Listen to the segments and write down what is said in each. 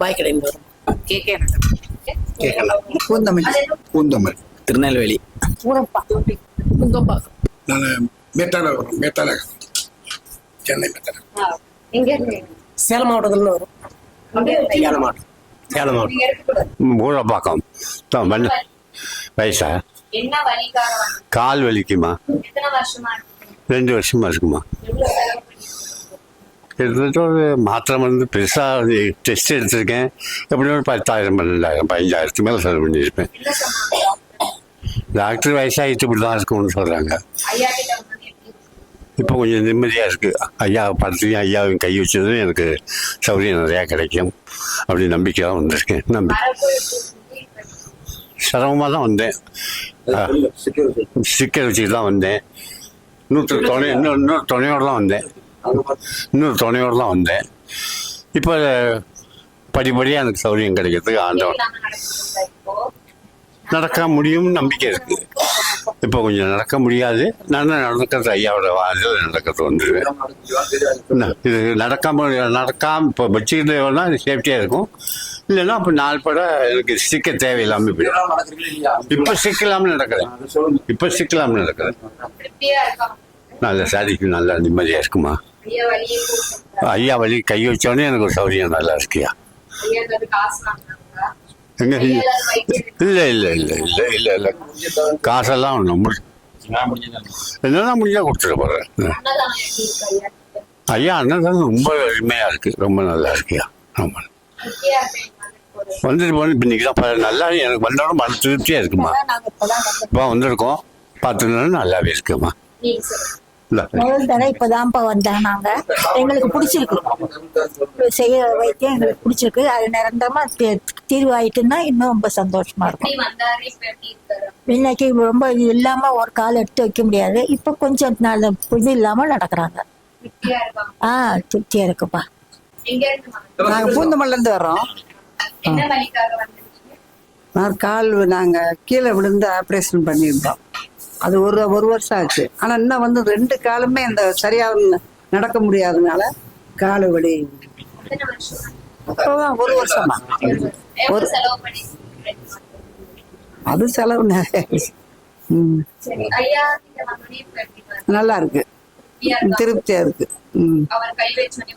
பாய் கடையில் வரும் நகர் பூந்தமிழ் திருநெல்வேலி. நான் சென்னை சேலம் மாவட்டத்துல வரும். சேலம் மாவட்டம் சேலம் மாவட்டம் மூலப்பாக்கம் தான் மண் வயசா? என்ன வலிக்காக வந்து கால் வலிக்குமா? எத்தனை வருஷமா இருக்கு? ரெண்டு வருஷமா இருக்குமா? கிட்டத்தட்ட ஒரு மாத்திரை வந்து பெருசாக டெஸ்ட் எடுத்திருக்கேன். எப்படியும் ஒரு பத்தாயிரம் பன்னெண்டாயிரம் பதினஞ்சாயிரத்துக்கு மேலே செலவு பண்ணியிருப்பேன். டாக்டர் வயசாகிட்டு இப்படி தான் இருக்கும்னு சொல்கிறாங்க? இப்போ கொஞ்சம் நிம்மதியாக இருக்குது ஐயா படத்துலையும் ஐயாவையும் கை வச்சதும் எனக்கு சௌகரியம் நிறையா கிடைக்கும். அப்படி நம்பிக்கை தான் வந்திருக்கேன். நம்பி? சிரமமாக தான் வந்தேன் ஸ்டிக்கர் வச்சுட்டு தான் வந்தேன். இன்னொரு துணை இன்னொரு இன்னொரு துணையோடு தான் வந்தேன். இன்னொரு துணையோடு தான் வந்தேன். இப்போ படிப்படியாக எனக்கு சௌகரியம் கிடைக்கிறதுக்கு ஆண்டவன்? நடக்க முடியும்னு நம்பிக்கை இருக்கு. இப்போ கொஞ்சம் நடக்க முடியாது. நான் நடக்கிறது ஐயாவோட வாதில் நடக்கிறது வந்துடுவேன் இது நடக்காம நடக்காம இப்போ வச்சுக்கிட்டு வேணா சேஃப்டியாக இருக்கும். இல்லைன்னா அப்போ நாலு பட எனக்கு சிக்க தேவையில்லாமல் போயிடும். இப்போ சிக்கலாமல் நடக்கிறேன் இப்போ சிக்கலாமல் நடக்கிறேன் நல்ல சாதிக்கு நல்லா நிம்மதியாக இருக்குமா? ஐயா வழி கை வச்சோடனே எனக்கு ஒரு சௌகரியம் நல்லா இருக்கியா? எங்க இல்லை இல்லை இல்லை இல்லை இல்லை இல்லை காசெல்லாம் ஒன்றும் என்னெல்லாம் முடிஞ்சா கொடுத்துட இருக்கு ஐயா அண்ணன் ரொம்ப எளிமையாக இருக்குது ரொம்ப நல்லா இருக்கியா? ஆமாம் வந்துட்டு போன. இன்னைக்கு தான் நல்லா எனக்கு வந்தோட மன திருப்தியாக இருக்குமா? இப்போ வந்திருக்கோம். நாள் நல்லாவே இருக்குமா? முதல் தடவை இப்பதான்ப்பா வந்தோம் நாங்க. எங்களுக்கு பிடிச்சிருக்கு. செய்ய வைத்தியம் எங்களுக்கு பிடிச்சிருக்கு. அது நிரந்தரமா தீ- தீர்வு ஆயிட்டுன்னா இன்னும் ரொம்ப சந்தோஷமா இருக்கும். இன்னைக்கு ரொம்ப இது இல்லாம ஒரு கால் எடுத்து வைக்க முடியாது. இப்ப கொஞ்சம் நாள் இது இல்லாம நடக்கிறாங்க. திருப்தியா இருக்காங்க ஆ திருப்தியா இருக்குப்பா. எங்க இருந்து வந்தீங்க? நாங்க பூந்தமல்ல இருந்து வர்றோம். நான் கால் நாங்க கீழே விழுந்து ஆப்ரேஷன் பண்ணியிருந்தோம். அது ஒரு ஒரு வருஷம் ஆச்சு. ஆனா இன்னும் வந்து ரெண்டு காலுமே இந்த சரியா நடக்க முடியாதனால காலு வலி. வருஷமா ஒரு வருஷமா. பண்ணி அது செலவு நிறைய? நல்லா இருக்கு திருப்தியா இருக்கா?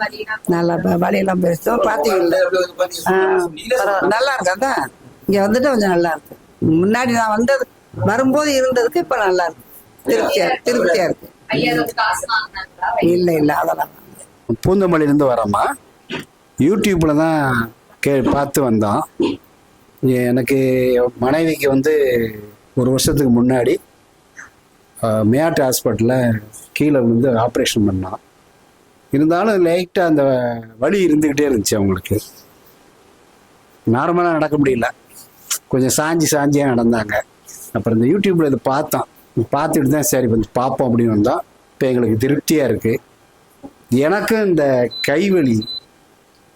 வழியெல்லாம் நல்லா வலியெல்லாம் பேசும் பரவாயில்ல. நல்லா இருக்கு அதான் இங்க வந்துட்டு கொஞ்சம் நல்லா இருக்கு முன்னாடி நான் வந்தது வரும்போது இருந்ததுக்கு இப்ப நல்லா இருக்கு. திருப்தியா திருப்தியா இருக்கு. இல்ல இல்ல அதெல்லாம் பூந்தமல்லியிலேருந்து வரோம்மா யூடியூப்பில் தான் கே பார்த்து வந்தோம். எனக்கு மனைவிக்கு வந்து ஒரு வருஷத்துக்கு முன்னாடி அஹ், மேயாட்டு ஹாஸ்பிட்டலில் கீழே வந்து ஆப்ரேஷன் பண்ணோம். இருந்தாலும் லைட்டாக அந்த வலி இருந்துக்கிட்டே இருந்துச்சு அவங்களுக்கு. நார்மலாக நடக்க முடியல. கொஞ்சம் சாஞ்சி சாஞ்சியாக நடந்தாங்க. அப்புறம் இந்த யூடியூப்பில் இதை பார்த்தோம் பார்த்துட்டு தான் சரி கொஞ்சம் பார்ப்போம் அப்படின்னு வந்தோம் இப்போ எங்களுக்கு திருப்தியாக இருக்குது எனக்கும் இந்த கைவலி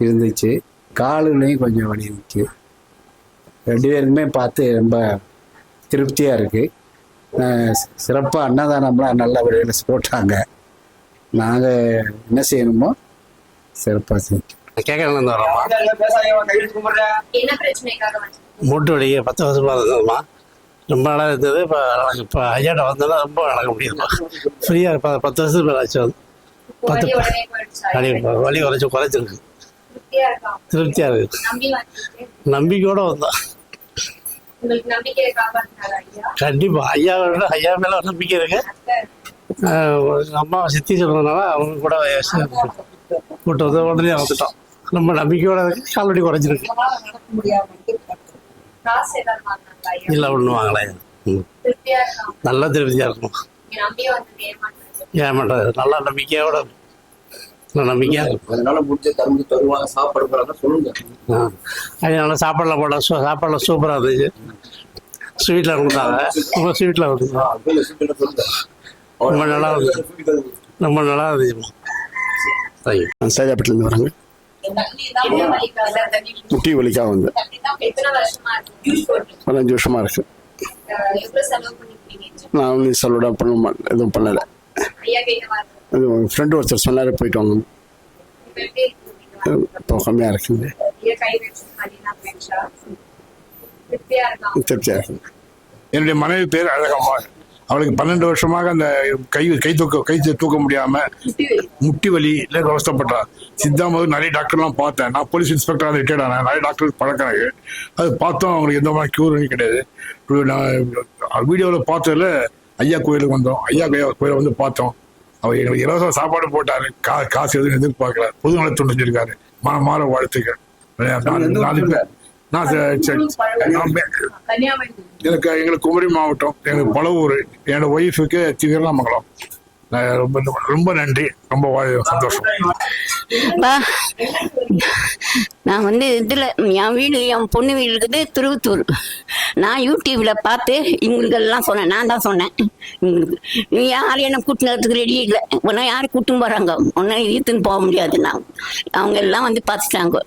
இருந்துச்சு காலுலையும் கொஞ்சம் வலி இருந்துச்சு ரெண்டு பேருக்குமே பார்த்து ரொம்ப திருப்தியாக இருக்குது சிறப்பாக அன்னதானம்லாம் நல்ல வழியில் போட்டாங்க. நாங்கள் என்ன செய்யணுமோ சிறப்பாக செஞ்சோம் வந்து மூட்டு வலி பத்து வருஷமா இருந்ததுமா ரொம்ப நாளாக இருந்தது. இப்போ இப்போ ஐயாட்ட வந்தோன்னா ரொம்ப நடக்க முடியுதுமா ஃப்ரீயாக இப்போ பத்து வருஷத்துக்கு மேலே ஆச்சு வந்து பத்து வலி வலி குறைச்சி குறைச்சிருக்கு. திருப்தியா இருக்கா? திருப்தியாக வந்தீங்க நம்பிக்கையோட நம்பிக்கையை காப்பாத்தினாரா ஐயா? ஐயா மேலே நம்பிக்கை இருக்கு. அம்மா சித்தி சொல்றதுனால அவங்க கூட கூட்டு வந்து உடனே வந்துட்டோம். ரொம்ப நம்பிக்கையோட இருக்கு. கால்வடி குறைஞ்சிருக்கு. இல்லை ஒன்றும் வாங்கலை. திருப்தியா நல்ல திருப்தியாக இருக்கும். பண்ணுறது நல்லா நம்பிக்கையோட நல்ல நம்பிக்கையாக இருக்கும். அதனால முடிஞ்ச தருந்து தருவாங்க சாப்பாடு சொல்லுங்க. அதனால சாப்பாடுலாம் போட. சாப்பாடுலாம் சூப்பராக இருந்துச்சு. ஸ்வீட்டில் கொடுத்தாங்க. ரொம்ப ஸ்வீட்டில் சொல்லுங்க, சொல்லுங்க. ரொம்ப நல்லா இருந்துச்சு. ரொம்ப நல்லா இருந்துச்சு. தேங்க்யூ சேதாப்பட்டிலேருந்து வராங்க. முட்டி வலிக்காக வந்து பதினஞ்சு வருஷமா இருக்கு இருக்குது நான் வந்து செலவிட பண்ண மாட்டேன் எதுவும் பண்ணலை ஐயா அது ஃப்ரெண்டு ஒருத்தர் சொன்னார் போயிட்டு வாங்க இருக்கு இப்போ கம்மியாக இருக்குங்க திருப்தியா திருப்தியாக இருக்குங்க என்னுடைய மனைவி பேர் அழகம்மா அவளுக்கு பன்னெண்டு வருஷமாக அந்த கை கை தூக்க கை தூக்க முடியாம முட்டி வலியில அவஸ்தப்பட்டா. சித்தா முதல் நிறைய டாக்டர்லாம் பார்த்தேன். நான் போலீஸ் இன்ஸ்பெக்டராக ரிட்டையர்ட் ஆனேன் நிறைய டாக்டர் பழக்கம் எனக்கு. அது பார்த்தோம். அவங்களுக்கு எந்த மாதிரி கியூர் கிடையாது. நான் வீடியோவில் பார்த்ததுல ஐயா கோயிலுக்கு வந்தோம். ஐயா கோயில் கோயிலை வந்து பார்த்தோம். அவர் எங்களுக்கு இலவச சாப்பாடு போட்டாரு. கா காசு எதுவும் எதிர்பார்க்கல. பொதுநல தொண்டு செஞ்சிருக்காரு மா மாற வாழ்த்துக்கள் நான் நான் எனக்கு எங்களுக்கு குமரி மாவட்டம் எனக்கு பலவூர் என்னோட ஒய்ஃபுக்கு திருவண்ணாமங்கலம். ரொம்ப ரொம்ப நன்றி. ரொம்ப சந்தோஷம். நான் வந்து இதில் என் வீடு என் பொண்ணு வீடு இருக்குது திருவத்தூர். நான் யூடியூப்ல பார்த்து இவங்களுக்கெல்லாம் சொன்னேன். நான் தான் சொன்னேன். இவங்களுக்கு நீ யாரும் என்ன கூட்டினதுக்கு ரெடி இல்லை. உன்னை யார் கூட்டும் போகிறாங்க உன்னை இழுத்துன்னு போக முடியாது நான். அவங்க எல்லாம் வந்து பார்த்துட்டாங்க.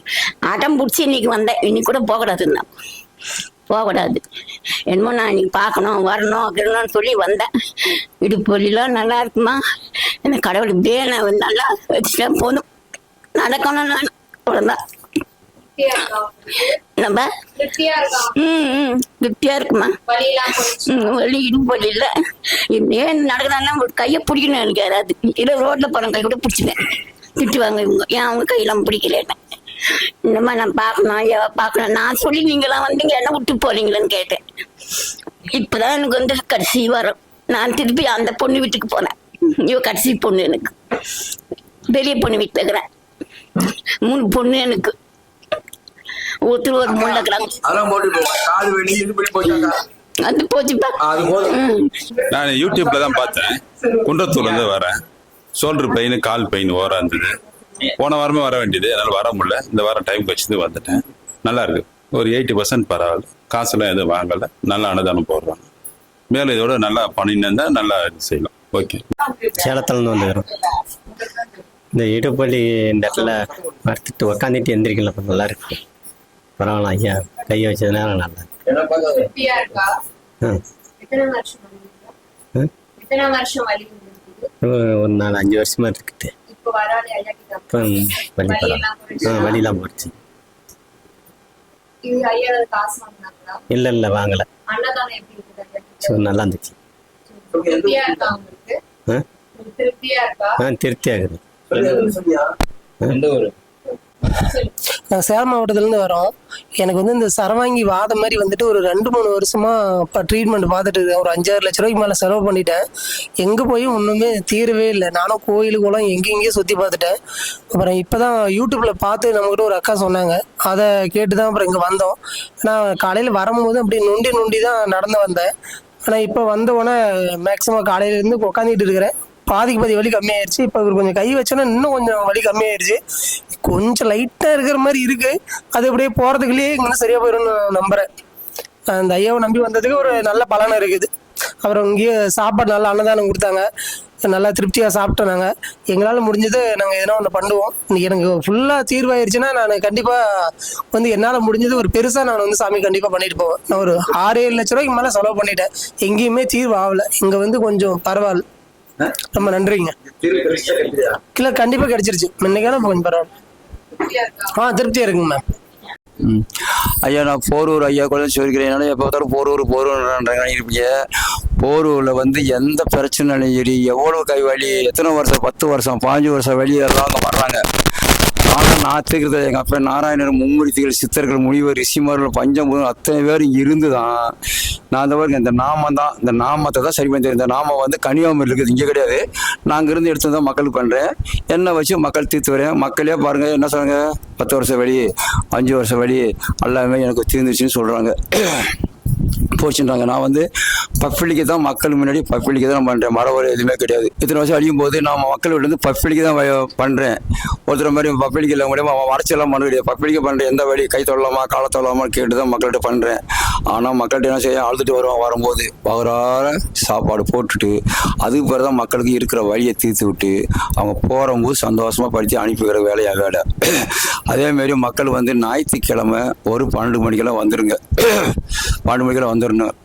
அடம் பிடிச்சி இன்னைக்கு வந்தேன். இன்னைக்கு கூட போகக்கூடாதுன்னா போகக்கூடாது. என்னமோ நான் இன்னைக்கு பார்க்கணும் வரணும் அப்படின்னு சொல்லி வந்தேன். இடுப்பு வலிலாம் நல்லா இருக்குமா? எனக்கு கடவுள் இப்படியே நான் நல்லா வச்சுட்டேன் போதும். நடக்கணும் நான். அவ்வளோதான் நம்ம? ம் ம். திருப்தியாக இருக்குமா? ம், வலி இடுப்பு வலி இல்லை. ஏன் நடக்குதான்னா ஒரு கையை பிடிக்கணும் எனக்கு யாராவது இல்லை ரோட்டில் போகிற கை கூட பிடிச்சிட்டேன் திட்டுவாங்க இவங்க. ஏன் அவங்க கையெல்லாம் பிடிக்கலன்னு. இந்த மாதிரி நான் பார்க்கணும் ஐயா பார்க்கணும். நான் சொல்லி நீங்களாம் வந்தீங்க என்ன விட்டு போறீங்களேன்னு கேட்டேன். இப்போதான் எனக்கு வந்து கடைசி வரும். நான் திருப்பி அந்த பொண்ணு வீட்டுக்கு போனேன். இவ கடைசி பொண்ணு எனக்கு. பெரிய பொண்ணு வீட்டில் இருக்கிறேன். மூணு பொண்ணு எனக்கு. ஒருத்தர் ஒரு முள்ள இருக்கிறாங்க. அது போச்சுப்பா. நான் யூடியூப்ல தான் பார்த்தேன். குன்றத்தூர்ல இருந்து வரேன். ஷோல்டர் பெயின் கால் பெயின் ஓரா இருந்தது. போன வாரமே வர வேண்டியது. என்னால் வர முடியல. இந்த வாரம் டைம் வச்சுட்டு வந்துட்டேன். நல்லா இருக்கு. ஒரு எயிட்டி பர்சன்ட் பரவாயில்ல. காசுலாம் எதுவும் வாங்கல. நல்ல அன்னதானம் போடுறாங்க. மேலும் இதோட நல்லா பண்ணியிருந்தா நல்லா இது செய்யலாம். ஓகே சேலத்துலேருந்து வந்துக்கிறோம் இந்த இடுப்பள்ளி இந்த இடத்துல படுத்துட்டு உக்காந்துட்டு எந்திரிக்கல. இப்ப நல்லா இருக்கு. பரவாயில்ல ஐயா. கை வச்சதுனால நல்லா ஒரு நாலு அஞ்சு வருஷமா இருக்குது. வாங்கினாங்களா? இல்லை இல்லை வாங்கலை. இருக்குது நல்லா இருந்துச்சு. திருப்தியா இருக்கா நான் சேலம் மாவட்டத்துலேருந்து வரோம். எனக்கு வந்து இந்த சரவாங்கி வாதம் மாதிரி வந்துட்டு ஒரு ரெண்டு மூணு வருஷமா இப்போ ட்ரீட்மெண்ட் பார்த்துட்டு இருக்கேன். ஒரு அஞ்சாறு லட்ச ரூபாய்க்கு மேலே செலவு பண்ணிட்டேன். எங்கே போய் ஒன்றுமே தீரவே இல்லை. நானும் கோயிலுக்குலாம் எங்கெங்கேயும் சுற்றி பார்த்துட்டேன். அப்புறம் இப்போ தான் யூடியூப்பில் பார்த்து நம்மகிட்ட ஒரு அக்கா சொன்னாங்க. அதை கேட்டு தான் அப்புறம் இங்கே வந்தோம். நான் காலையில் வரும்போது அப்படியே நொண்டி நொண்டி தான் நடந்து வந்தேன். ஆனால் இப்போ வந்த உடனே மேக்ஸிமம் காலையிலேருந்து உட்காந்துட்டு இருக்கிறேன். பாதிக்கு பாதி வலி கம்மியாயிருச்சு. இப்போ இவர் கொஞ்சம் கை வச்சோன்னா இன்னும் கொஞ்சம் வலி கம்மியாயிருச்சு. கொஞ்சம் லைட்டாக இருக்கிற மாதிரி இருக்கு. அது அப்படியே போகிறதுக்குள்ளேயே இங்கே சரியாக போயிடும்னு நம்புகிறேன் அந்த ஐயாவை நம்பி வந்ததுக்கு ஒரு நல்ல பலன் இருக்குது. அப்புறம் இங்கேயே சாப்பாடு நல்லா அன்னதானம் கொடுத்தாங்க. நல்லா திருப்தியாக சாப்பிட்டோம் நாங்கள் எங்களால் முடிஞ்சது நாங்கள் எதனா ஒன்று பண்ணுவோம். எனக்கு ஃபுல்லாக தீர்வாயிருச்சுன்னா நான் கண்டிப்பாக வந்து என்னால் முடிஞ்சது ஒரு பெருசாக நான் வந்து சாமி கண்டிப்பாக பண்ணிட்டு போவேன். நான் ஒரு ஆறு ஏழு லட்ச ரூபாய்க்கு மேலே செலவு பண்ணிட்டேன். எங்கேயுமே தீர்வு ஆகலை. இங்கே வந்து கொஞ்சம் பரவாயில்ல. ரொம்ப நன்றிங்க. இல்லை கண்டிப்பாக கிடைச்சிருச்சு. முன்னைக்கான இப்போ கொஞ்சம் பரவாயில்ல. ஆ திருப்தியாக இருக்குங்க மேம் ம். ஐயா நான் போரூர் ஐயா கூட சொல்லிக்கிறேன் என்னால் எப்போ பார்த்தாலும் போரூர் போரூர்ன்றாங்க இருப்பீங்க போரூரில் வந்து எந்த பிரச்சனையும் சரி எவ்வளோ கை வலி எத்தனை வருஷம் பத்து வருஷம் பாஞ்சு வருஷம் வலி அங்கே வர்றாங்க. ஆனால் நான் திருக்கிறது எங்கள் அப்பா நாராயணர் மும்மூர்த்திகள் சித்தர்கள் முனிவர் ரிஷிமார்கள் பஞ்சம் அத்தனை பேரும் இருந்து தான் நான் அந்த பாருங்க இந்த நாமம் தான் இந்த நாமத்தை தான் சரி பண்ணி இந்த நாமம் வந்து கனியாமல் இருக்குது இங்கே கிடையாது. நாங்கள் இருந்து எடுத்து தான் மக்களுக்கு பண்ணுறேன் என்னை வச்சு மக்கள் தீர்த்து வரேன். மக்களே பாருங்க என்ன சொல்கிறாங்க பத்து வருஷம் வழி அஞ்சு வருஷம் வழி எல்லாமே எனக்கு தீர்ந்துச்சுன்னு சொல்கிறாங்க போச்சுன்றாங்க. நான் வந்து பப்ளிக்கு தான் மக்கள் முன்னாடி பப்ளிக்கு தான் பண்ணுறேன் மரவரை எதுவுமே கிடையாது. இத்தனை வருஷம் அழியும் போது நான் மக்கள் வந்து பப்ளிக்கு தான் பண்ணுறேன் ஒருத்தர் மாதிரி பப்ளிக் இல்லை முடியாம அவன் வறட்சியெல்லாம் பண்ண கிடையாது பப்ளிக்கு பண்ணுறேன் எந்த வழி? கை தொழலாமா காலை தொழலாமா கேட்டு தான் மக்கள்கிட்ட பண்ணுறேன் ஆனால் மக்கள்கிட்ட என்ன செய்ய அழுதுட்டு வருவான் வரும்போது. பகரார சாப்பாடு போட்டுட்டு அதுக்கு பிறகு தான் மக்களுக்கு இருக்கிற வழியை தீர்த்து விட்டு அவங்க போகிறவங்க சந்தோஷமாக படித்து அனுப்பிக்கிற வேலையாக வேலை அதேமாரி மக்கள் வந்து ஞாயிற்றுக்கிழமை ஒரு பன்னெண்டு மணிக்கெல்லாம் வந்துருங்க. பன்னெண்டு மணிக்கெல்லாம் வந்துடணும்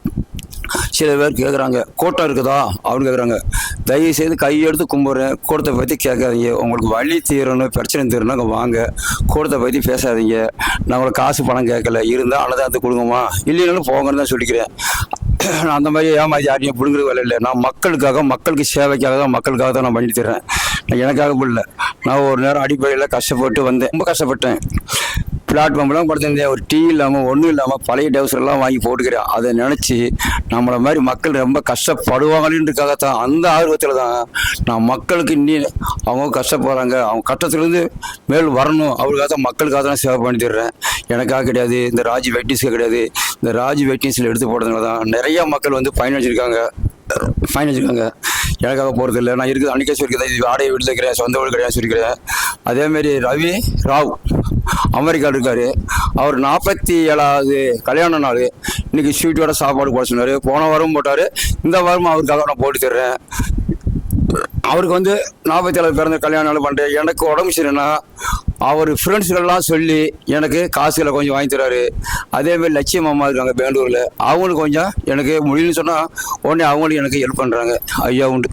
சில பேர் கேட்குறாங்க கூட்டம் இருக்குதா? அப்படின்னு கேட்குறாங்க தயவு செய்து கையெடுத்து கும்பிட்றேன் கூடத்தை பற்றி கேட்காதீங்க. உங்களுக்கு வழி தீரணும் பிரச்சனை தீரணும் வாங்க. கூடத்தை பற்றி பேசாதீங்க. நான் உங்களுக்கு காசு பணம் கேட்கல. இருந்தால் அன்னதானத்தை கொடுங்கம்மா. இல்லைனாலும் போங்கன்னு தான் சொல்லிக்கிறேன். நான் அந்த மாதிரி ஏமாதி யாரையும் பிடுங்குற வேலை இல்லை. நான் மக்களுக்காக மக்களுக்கு சேவைக்காக தான் மக்களுக்காக தான் நான் பண்ணிட்டு தரேன் நான் எனக்காக இல்லை நான் ஒரு நேரம் அடிப்படையில் கஷ்டப்பட்டு வந்தேன். ரொம்ப கஷ்டப்பட்டேன். பிளாட்ஃபார்ம்லாம் படுத்திருந்தேன் ஒரு டீ இல்லாமல் ஒன்றும் இல்லாமல் பழைய டவுசர்லாம் வாங்கி போட்டுக்கிறேன். அதை நினச்சி நம்மளை மாதிரி மக்கள் ரொம்ப கஷ்டப்படுவாங்களேன்றதுக்காகத்தான் அந்த ஆர்வத்தில் தான் நான் மக்களுக்கு இன்னி அவங்க கஷ்டப்படுறாங்க. அவங்க கஷ்டத்துலேருந்து மேல் வரணும். அவருக்காக தான் மக்களுக்காக தான் சேவை பண்ணி தர்றேன். எனக்காக கிடையாது. இந்த ராஜ் வெட்டிஸ்க்கு கிடையாது. இந்த ராஜ் வெட்டிஸில் எடுத்து போடுறதுனால தான் நிறையா மக்கள் வந்து பயனடைஞ்சிருக்காங்க. ஃபைன் வச்சுருக்காங்க எனக்காக போகிறது இல்லை. நான் இருக்குது அன்றைக்கே சொல்லிக்கிறேன். இது வாடகை வீட்டில் இருக்கிறேன் சொந்த வீடு கிடையாது சொல்லிக்கிறேன். அதேமாரி ரவி ராவ் அமெரிக்காவில் இருக்கார். அவர் நாற்பத்தி ஏழாவது கல்யாண நாள். இன்றைக்கி ஸ்வீட்டோட சாப்பாடு போட சொன்னார். போன வாரம் போட்டார். இந்த வாரம் அவருக்காக நான் போட்டு தர்றேன். அவருக்கு வந்து நாற்பத்தி ஏழு பிறந்த கல்யாணம் நாள் பண்ணுறேன் எனக்கு உடம்பு சரியில்லைன்னா அவர் ஃப்ரெண்ட்ஸுகள்லாம் சொல்லி எனக்கு காசுகளை கொஞ்சம் வாங்கி தராரு. அதேமாதிரி லட்சியம் அம்மா இருக்காங்க பெங்களூரில். அவங்களுக்கு கொஞ்சம் எனக்கு முடியும்னு சொன்னால் உடனே அவங்களும் எனக்கு ஹெல்ப் பண்ணுறாங்க ஐயா உண்டு.